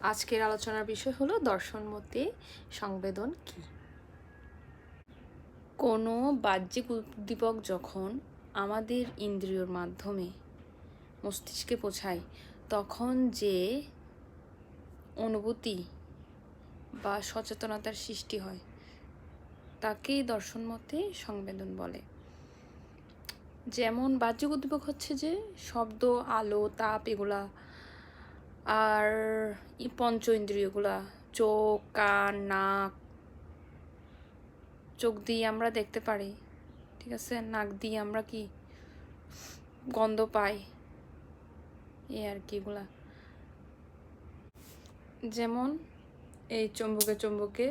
আজকের আলোচনার বিষয় হলো দর্শন মতে সংবেদন কি? কোনো বাহ্যিক উদ্দীপক যখন আমাদের ইন্দ্রিয়র মাধ্যমে মস্তিষ্কে পৌঁছায়, তখন যে অনুভূতি বা সচেতনতার সৃষ্টি হয়, তাকেই দর্শন মতে সংবেদন বলে। যেমন বাহ্যিক উদ্দীপক হচ্ছে যে শব্দ, আলো, তাপ এগুলা আর পঞ্চ ইন্দ্রিয়গুলা চোখ, কান, নাক, চোখ দিয়ে আমরা দেখতে পারি, ঠিক আছে? নাক দিয়ে আমরা কি গন্ধ পাই, এই আর কি এগুলা। যেমন এই চুম্বকে চুম্বকে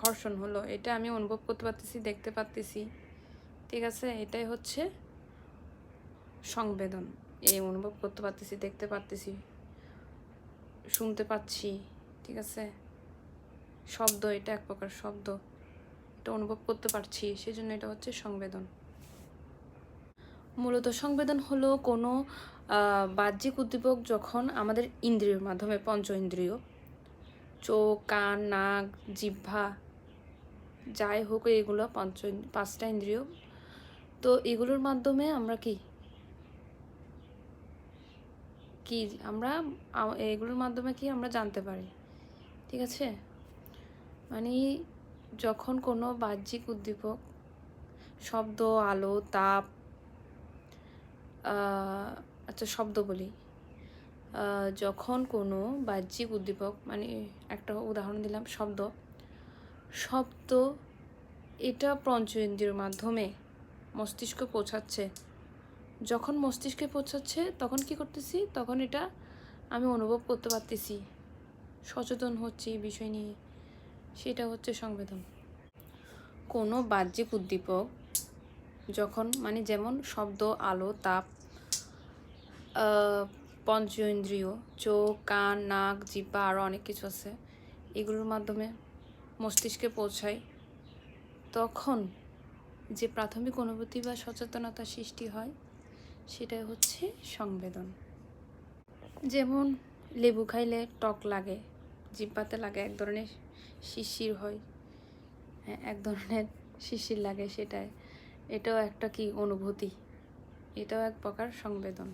ঘর্ষণ হলো, এটা আমি অনুভব করতে পারতেছি, দেখতে পারতেছি, ঠিক আছে? এটাই হচ্ছে সংবেদন, এই অনুভব করতে পারতেছি, দেখতে পারতেছি। শুনতে পাচ্ছি, ঠিক আছে? শব্দ, এটা এক প্রকার শব্দ। এটা অনুভব করতে পারছি, সেজন্য এটা হচ্ছে সংবেদন। মূলত সংবেদন হলো কোনো বাহ্যিক উদ্দীপক যখন আমাদের ইন্দ্রিয়র মাধ্যমে, পঞ্চ ইন্দ্রিয়, চোখ, কান, নাক, জিহ্বা, যাই হোক, এগুলো পঞ্চ, পাঁচটা ইন্দ্রিয়। তো এগুলোর মাধ্যমে আমরা কি কি আমরা এগুলোর মাধ্যমে কি আমরা জানতে পারি? ঠিক আছে? মানে যখন কোনো বাহ্যিক উদ্দীপক, শব্দ, আলো, তাপ আচ্ছা শব্দ বলি যখন কোনো বাহ্যিক উদ্দীপক মানে একটা উদাহরণ দিলাম, শব্দ শব্দ এটা পঞ্চ ইন্দ্রিয়র মাধ্যমে মস্তিষ্ক পৌঁছাচ্ছে। যখন মস্তিষ্কে পৌঁছাচ্ছে, তখন কি করতেছি? তখন এটা আমি অনুভব করতে পারতেছি। সচেতন হচ্ছি এই বিষয় নিয়ে। সেটা হচ্ছে সংবেদন। কোনো বাহ্যিক উদ্দীপক যখন মানে যেমন শব্দ, আলো, তাপ পঞ্চ ইন্দ্রিয় চোখ, কান, নাক জিব্বা আরও অনেক কিছু আছে, এগুলোর মাধ্যমে মস্তিষ্কে পৌঁছায়, তখন যে প্রাথমিক অনুভূতি বা সচেতনতা সৃষ্টি হয় সেটাই হচ্ছে সংবেদন। যেমন লেবু খাইলে টক লাগে জিব্বাতে লাগে, এক ধরনের শিশির হয়। হ্যাঁ এক ধরনের শিশির লাগে সেটাই। এটাও একটা কি অনুভূতি? এটাও এক প্রকার সংবেদন।